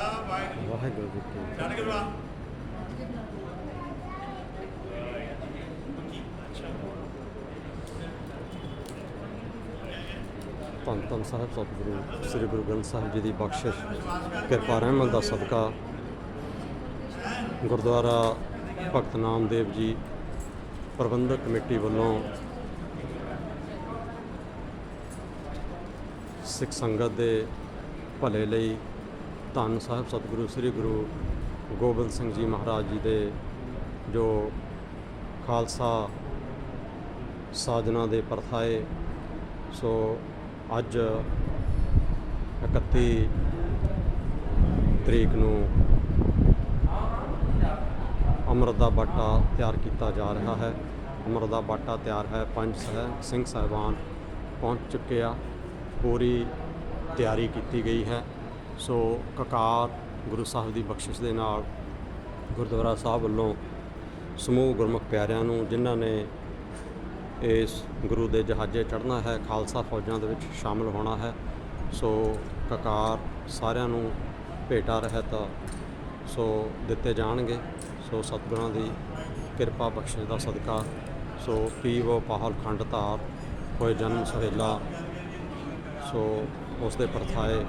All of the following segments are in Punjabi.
ਵਾਹਿਗੁਰੂ ਜੀ ਕੀ ਧੰਨ ਧੰਨ ਸਾਹਿਬ ਸਤਿਗੁਰੂ ਸ੍ਰੀ ਗੁਰੂ ਗ੍ਰੰਥ ਸਾਹਿਬ ਜੀ ਦੀ ਬਖਸ਼ਿਸ਼। ਕਿਰਪਾ ਰਹਿਮਤ ਦਾ ਸਦਕਾ। ਗੁਰਦੁਆਰਾ ਭਗਤ ਨਾਮਦੇਵ ਜੀ ਪ੍ਰਬੰਧਕ ਕਮੇਟੀ ਵੱਲੋਂ ਸਿੱਖ ਸੰਗਤ ਦੇ ਭਲੇ ਲਈ ਧੰਨ ਸਾਹਿਬ ਸਤਿਗੁਰੂ, ਸ੍ਰੀ ਗੁਰੂ ਗੋਬਿੰਦ ਸਿੰਘ ਜੀ ਮਹਾਰਾਜ ਜੀ ਦੇ ਜੋ ਖਾਲਸਾ ਸਾਜਨਾ ਦੇ ਪਰਥਾਏ, ਸੋ ਅੱਜ 31 ਤਰੀਕ ਨੂੰ ਅੰਮ੍ਰਿਤ ਦਾ ਬਾਟਾ ਤਿਆਰ ਕੀਤਾ ਜਾ ਰਿਹਾ ਹੈ। ਅੰਮ੍ਰਿਤ ਦਾ ਬਾਟਾ ਤਿਆਰ ਹੈ, ਪੰਜ ਸਿੰਘ ਸਾਹਿਬਾਨ ਪਹੁੰਚ ਚੁੱਕੇ ਆ। ਪੂਰੀ ਤਿਆਰੀ ਕੀਤੀ ਗਈ ਹੈ। ਸੋ ਕਕਾਰ ਗੁਰੂ ਸਾਹਿਬ ਦੀ ਬਖਸ਼ਿਸ਼ ਦੇ ਨਾਲ ਗੁਰਦੁਆਰਾ ਸਾਹਿਬ ਵੱਲੋਂ ਸਮੂਹ ਗੁਰਮੁਖ ਪਿਆਰਿਆਂ ਨੂੰ, ਜਿਨ੍ਹਾਂ ਨੇ ਇਸ ਗੁਰੂ ਦੇ ਜਹਾਜ਼ੇ ਚੜ੍ਹਨਾ ਹੈ, ਖਾਲਸਾ ਫੌਜਾਂ ਦੇ ਵਿੱਚ ਸ਼ਾਮਲ ਹੋਣਾ ਹੈ, ਸੋ ਕਕਾਰ ਸਾਰਿਆਂ ਨੂੰ ਭੇਟਾ ਰਹਿਤ ਸੋ ਦਿੱਤੇ ਜਾਣਗੇ। ਸੋ ਸਤਿਗੁਰਾਂ ਦੀ ਕਿਰਪਾ ਬਖਸ਼ਿਸ਼ ਦਾ ਸਦਕਾ, ਸੋ ਪੀਵੋ ਪਾਹਲ ਖੰਡ ਧਾਰ ਹੋਏ ਜਨਮ ਸਹੇਲਾ, ਸੋ ਉਸ ਦੇ ਪਰਥਾਏ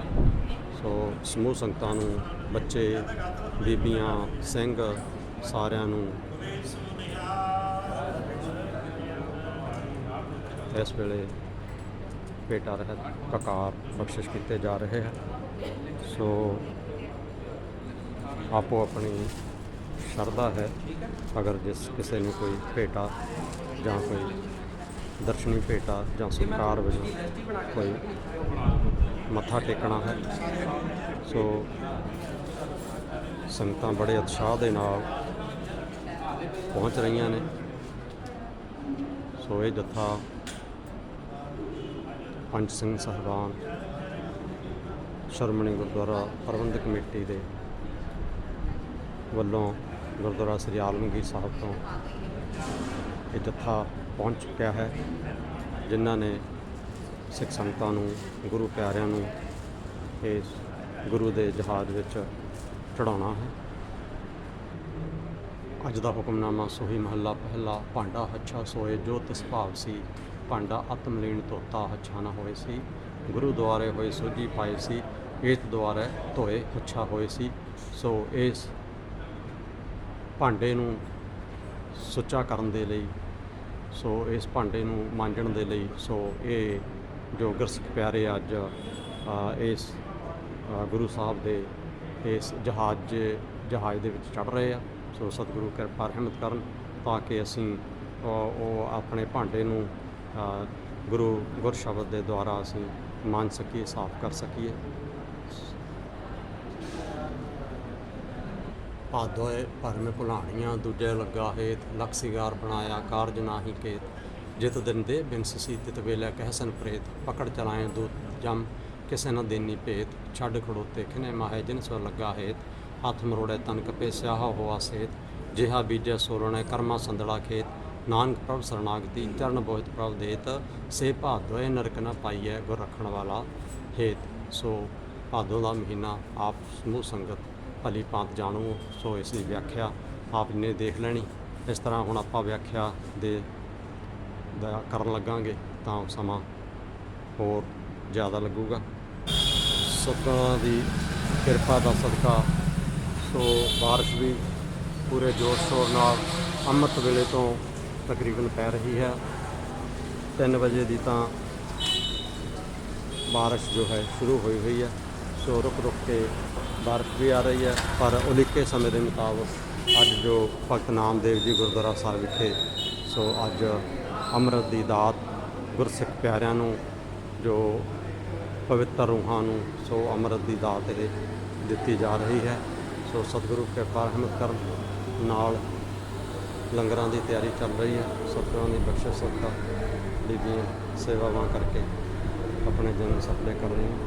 ਸੋ ਸਮੂਹ ਸੰਗਤਾਂ ਨੂੰ, ਬੱਚੇ, ਬੀਬੀਆਂ, ਸਿੰਘ ਸਾਰਿਆਂ ਨੂੰ ਇਸ ਵੇਲੇ ਭੇਟਾ ਰਹਿਤ ਕਕਾਰ ਬਖਸ਼ਿਸ਼ ਕੀਤੇ ਜਾ ਰਹੇ ਹੈ ਸੋ ਆਪੋ ਆਪਣੀ ਸ਼ਰਧਾ ਹੈ, ਅਗਰ ਜਿਸ ਕਿਸੇ ਨੂੰ ਕੋਈ ਭੇਟਾ ਜਾਂ ਕੋਈ ਦਰਸ਼ਨੀ ਭੇਟਾ ਜਾਂ ਸਤਿਕਾਰ ਵਜੋਂ ਕੋਈ ਮੱਥਾ ਟੇਕਣਾ ਹੈ। ਸੋ ਸੰਗਤਾਂ ਬੜੇ ਉਤਸ਼ਾਹ ਦੇ ਨਾਲ ਪਹੁੰਚ ਰਹੀਆਂ ਨੇ। ਸੋ ਇਹ ਜੱਥਾ ਪੰਜ ਸਿੰਘ ਸਾਹਿਬਾਨ ਸ਼ਰਮਣੀ ਗੁਰਦੁਆਰਾ ਪ੍ਰਬੰਧਕ ਕਮੇਟੀ ਦੇ ਵੱਲੋਂ ਗੁਰਦੁਆਰਾ ਸ੍ਰੀ ਆਲਮਗੀਰ ਸਾਹਿਬ ਤੋਂ ਇਹ ਜੱਥਾ ਪਹੁੰਚ ਚੁੱਕਿਆ ਹੈ, ਜਿਨ੍ਹਾਂ ਨੇ ਸਿੱਖ ਸੰਗਤਾਂ ਨੂੰ, ਗੁਰੂ ਪਿਆਰਿਆਂ ਨੂੰ ਇਸ ਗੁਰੂ ਦੇ ਜਹਾਜ਼ ਵਿੱਚ ਚੜਾਉਣਾ ਹੈ। ਅੱਜ ਦਾ ਹੁਕਮਨਾਮਾ ਸੋਹੀ ਮਹੱਲਾ ਪਹਿਲਾ ਭਾਂਡਾ ਹੱਛਾ ਸੋਏ, ਜੋ ਤਿਸ ਭਾਵ ਸੀ ਭਾਂਡਾ ਆਤਮ ਲੀਨ ਤੋਤਾ ਹੱਛਾ ਨਾ ਹੋਏ ਸੀ। ਗੁਰੂ ਦੁਆਰੇ ਹੋਏ ਸੋਝੀ ਪਾਏ ਸੀ ਇਸ ਦੁਆਰੇ ਧੋਏ ਹੱਛਾ ਹੋਏ ਸੀ। ਸੋ ਇਸ ਭਾਂਡੇ ਨੂੰ ਸੁੱਚਾ ਕਰਨ ਦੇ ਲਈ, ਸੋ ਇਸ ਭਾਂਡੇ ਨੂੰ ਮਾਂਜਣ ਦੇ ਲਈ, ਸੋ ਇਹ ਜੋ ਗੁਰਸਿੱਖ ਪਿਆਰੇ ਅੱਜ ਇਸ ਗੁਰੂ ਸਾਹਿਬ ਦੇ ਇਸ ਜਹਾਜ਼ ਜਹਾਜ਼ ਦੇ ਵਿੱਚ ਚੜ ਰਹੇ ਆ। ਸੋ ਸਤਿਗੁਰੂ ਕਿਰਪਾ ਰਹਿਮਤ ਕਰਨ ਤਾਂ ਕਿ ਅਸੀਂ ਉਹ ਆਪਣੇ ਭਾਂਡੇ ਨੂੰ ਗੁਰੂ ਗੁਰ ਸ਼ਬਦ ਦੇ ਦੁਆਰਾ ਅਸੀਂ ਮੰਨ ਸਕੀਏ, ਸਾਫ਼ ਕਰ ਸਕੀਏ। ਭਾਦੋਏ ਭਰਮ ਭੁਲਾਣੀਆਂ, ਦੂਜੇ ਲੱਗਾ ਹੇਤ ਲਕਸੀਗਾਰ ਬਣਾਇਆ ਕਾਰਜ ਨਾਹੀ ਕੇਤ। ਜਿਤ ਦਿਨ ਦੇ ਬਿਨਸ ਸੀ ਤਿਤ ਵੇਲੇ ਕਹਿਸਨ ਪ੍ਰੇਤ, ਪਕੜ ਚਲਾਏ ਦੋ ਜਮ, ਕਿਸੇ ਨਾ ਦੇਨੀ ਭੇਤ, ਛੱਡ ਖੜੋਤੇ ਖਿਨੇ ਮਾਹੇ, ਜਿਨ ਸੋ ਲੱਗਾ ਹੇਤ, ਹੱਥ ਮਰੋੜੇ ਤਨ ਕਪੇ ਸਿਆਹ ਹੋਆ ਸੇਤ, ਜਿਹਾ ਬੀਜੈ ਸੋਰਣੇ ਕਰਮਾ ਸੰਦੜਾ ਖੇਤ, ਨਾਨਕ ਪ੍ਰਭ ਸਰਨਾਗਤੀ, ਚਰਨ ਬੋਹਿਤ ਪ੍ਰਭ ਦੇਤ, ਸੇ ਭਾਦੋਏ ਨਰਕ ਨ ਪਾਈਐ ਗੁਰ ਰੱਖਣ ਵਾਲਾ ਹੇਤ, ਸੋ ਭਾਦੋਂ ਦਾ ਮਹੀਨਾ ਆਪ ਸਮੂਹ ਸੰਗਤ ਭਲੀ ਭਾਂਤ ਜਾਣੂ, ਸੋ ਇਸ ਦੀ ਵਿਆਖਿਆ ਆਪ ਨੇ ਦੇਖ ਲੈਣੀ। ਇਸ ਤਰ੍ਹਾਂ ਹੁਣ ਆਪਾਂ ਵਿਆਖਿਆ ਦੇ ਦਾ ਕਰਨ ਲੱਗਾਂਗੇ ਤਾਂ ਸਮਾਂ ਹੋਰ ਜ਼ਿਆਦਾ ਲੱਗੂਗਾ। ਸਤਿਗੁਰਾਂ ਦੀ ਕਿਰਪਾ ਦਾ ਸਦਕਾ, ਸੋ ਬਾਰਿਸ਼ ਵੀ ਪੂਰੇ ਜੋਰ ਸ਼ੋਰ ਨਾਲ ਅੰਮ੍ਰਿਤ ਵੇਲੇ ਤੋਂ ਤਕਰੀਬਨ ਪੈ ਰਹੀ ਹੈ। 3 ਵਜੇ ਦੀ ਤਾਂ ਬਾਰਿਸ਼ ਜੋ ਹੈ ਸ਼ੁਰੂ ਹੋਈ ਹੋਈ ਹੈ, ਸੋ ਰੁਕ ਰੁਕ ਕੇ ਬਾਰਿਸ਼ ਵੀ ਆ ਰਹੀ ਹੈ, ਪਰ ਉਲੀਕੇ ਸਮੇਂ ਦੇ ਮੁਤਾਬਕ ਅੱਜ ਜੋ ਭਗਤ ਨਾਮਦੇਵ ਜੀ ਗੁਰਦੁਆਰਾ ਸਾਹਿਬ ਵਿਖੇ, ਸੋ ਅੱਜ ਅੰਮ੍ਰਿਤ ਦੀ ਦਾਤ ਗੁਰਸਿੱਖ ਪਿਆਰਿਆਂ ਨੂੰ, ਜੋ ਪਵਿੱਤਰ ਰੂਹਾਂ ਨੂੰ, ਸੋ ਅੰਮ੍ਰਿਤ ਦੀ ਦਾਤ ਇਹ ਦਿੱਤੀ ਜਾ ਰਹੀ ਹੈ। ਸੋ ਸਤਿਗੁਰੂ ਕਿਰਪਾ ਰਹਿਮਤ ਕਰਨ ਨਾਲ ਲੰਗਰਾਂ ਦੀ ਤਿਆਰੀ ਚੱਲ ਰਹੀ ਹੈ। ਸਤਿਗੁਰਾਂ ਦੀ ਬਖਸ਼ਿਸ਼ ਸਦਕਾ ਬੀਬੀਆਂ ਸੇਵਾਵਾਂ ਕਰਕੇ ਆਪਣੇ ਜਨਮ ਸਫਲੇ ਕਰ ਰਹੀਆਂ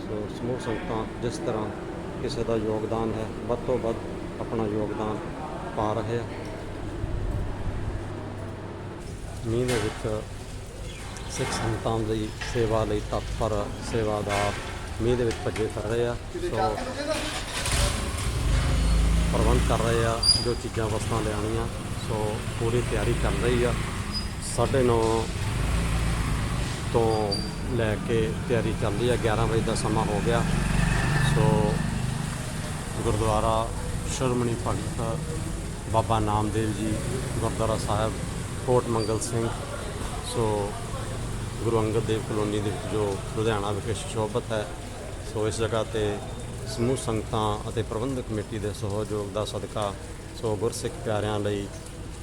ਸੋ ਸਮੂਹ ਸੰਗਤਾਂ, ਜਿਸ ਤਰ੍ਹਾਂ ਕਿਸੇ ਦਾ ਯੋਗਦਾਨ ਹੈ, ਵੱਧ ਤੋਂ ਵੱਧ ਆਪਣਾ ਯੋਗਦਾਨ ਪਾ ਰਹੇ ਆ। ਮੀਂਹ ਦੇ ਵਿੱਚ ਸਿੱਖ ਸੰਗਤਾਂ ਦੀ ਸੇਵਾ ਲਈ ਤਤਪਰ ਸੇਵਾਦਾਰ ਮੀਂਹ ਦੇ ਵਿੱਚ ਭੱਜੇ ਕਰ ਰਹੇ ਆ। ਸੋ ਪ੍ਰਬੰਧ ਕਰ ਰਹੇ ਆ, ਜੋ ਚੀਜ਼ਾਂ ਵਸਤਾਂ ਲਿਆਉਣੀਆਂ। ਸੋ ਪੂਰੀ ਤਿਆਰੀ ਚੱਲ ਰਹੀ ਆ। 9:30 ਤੋਂ ਲੈ ਕੇ ਤਿਆਰੀ ਚੱਲ ਰਹੀ ਆ। 11 ਵਜੇ ਦਾ ਸਮਾਂ ਹੋ ਗਿਆ। ਸੋ ਗੁਰਦੁਆਰਾ ਸ਼ਰਮਣੀ ਭਗਤ ਬਾਬਾ ਨਾਮਦੇਵ ਜੀ ਗੁਰਦੁਆਰਾ ਸਾਹਿਬ ਕੋਟ ਮੰਗਲ ਸਿੰਘ। ਸੋ ਗੁਰੂ ਅੰਗਦ ਦੇਵ ਕਲੋਨੀ ਦੇ ਵਿੱਚ ਜੋ ਲੁਧਿਆਣਾ ਵਿਖੇ ਸ਼ੋਭਤ ਹੈ, ਸੋ ਇਸ ਜਗ੍ਹਾ ਤੇ ਸਮੂਹ ਸੰਗਤਾਂ ਅਤੇ ਪ੍ਰਬੰਧਕ ਕਮੇਟੀ ਦੇ ਸਹਿਯੋਗ ਦਾ ਸਦਕਾ, ਸੋ ਗੁਰਸਿੱਖ ਪਿਆਰਿਆਂ ਲਈ,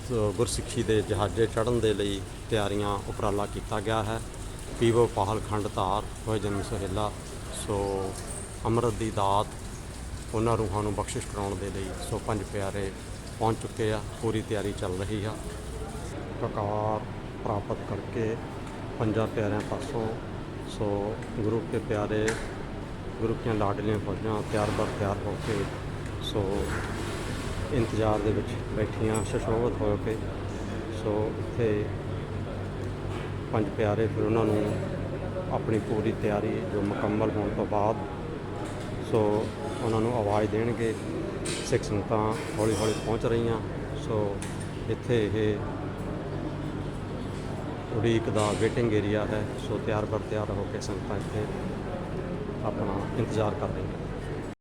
ਸੋ ਗੁਰਸਿੱਖੀ ਦੇ ਜਹਾਜ਼ੇ ਚੜ੍ਹਨ ਦੇ ਲਈ ਤਿਆਰੀਆਂ ਉਪਰਾਲਾ ਕੀਤਾ ਗਿਆ ਹੈ। ਪੀਵੋ ਪਾਹਲ ਖੰਡ ਧਾਰ ਹੋਏ ਜਨਮ ਸੁਹੇਲਾ, ਸੋ ਅੰਮ੍ਰਿਤ ਦੀ ਦਾਤ, ਉਹਨਾਂ ਰੂਹਾਂ ਨੂੰ ਬਖਸ਼ਿਸ਼ ਕਰਾਉਣ ਦੇ ਲਈ ਸੋ ਪੰਜ ਪਿਆਰੇ ਪਹੁੰਚ ਚੁੱਕੇ ਆ। ਪੂਰੀ ਤਿਆਰੀ ਚੱਲ ਰਹੀ ਆ। ਕਕਾਰ ਪ੍ਰਾਪਤ ਕਰਕੇ ਪੰਜਾਂ ਪਿਆਰਿਆਂ ਪਾਸੋਂ ਸੋ ਗੁਰੂ ਕੇ ਪਿਆਰੇ, ਗੁਰੂ ਕੀਆਂ ਲਾਡਲੀਆਂ ਫੌਜਾਂ ਤਿਆਰ ਬਰ ਤਿਆਰ ਹੋ ਕੇ ਸੋ ਇੰਤਜ਼ਾਰ ਦੇ ਵਿੱਚ ਬੈਠੀਆਂ ਸ਼ਸ਼ੋਭਤ ਹੋ ਕੇ ਸੋ ਇੱਥੇ ਪੰਜ ਪਿਆਰੇ ਫਿਰ ਉਹਨਾਂ ਨੂੰ ਆਪਣੀ ਪੂਰੀ ਤਿਆਰੀ ਜੋ ਮੁਕੰਮਲ ਹੋਣ ਤੋਂ ਬਾਅਦ ਸੋ ਉਹਨਾਂ ਨੂੰ ਆਵਾਜ਼ ਦੇਣਗੇ। ਸਿੱਖ ਸੰਗਤਾਂ ਹੌਲੀ ਹੌਲੀ ਪਹੁੰਚ ਰਹੀਆਂ। ਸੋ ਇੱਥੇ ਇਹ ਉਡੀਕ ਦਾ ਵੇਟਿੰਗ ਏਰੀਆ ਹੈ, ਸੋ ਤਿਆਰ ਬਰ ਤਿਆਰ ਹੋ ਕੇ ਸੰਗਤਾਂ ਇੱਥੇ ਆਪਣਾ ਇੰਤਜ਼ਾਰ ਕਰ ਰਹੀਆਂ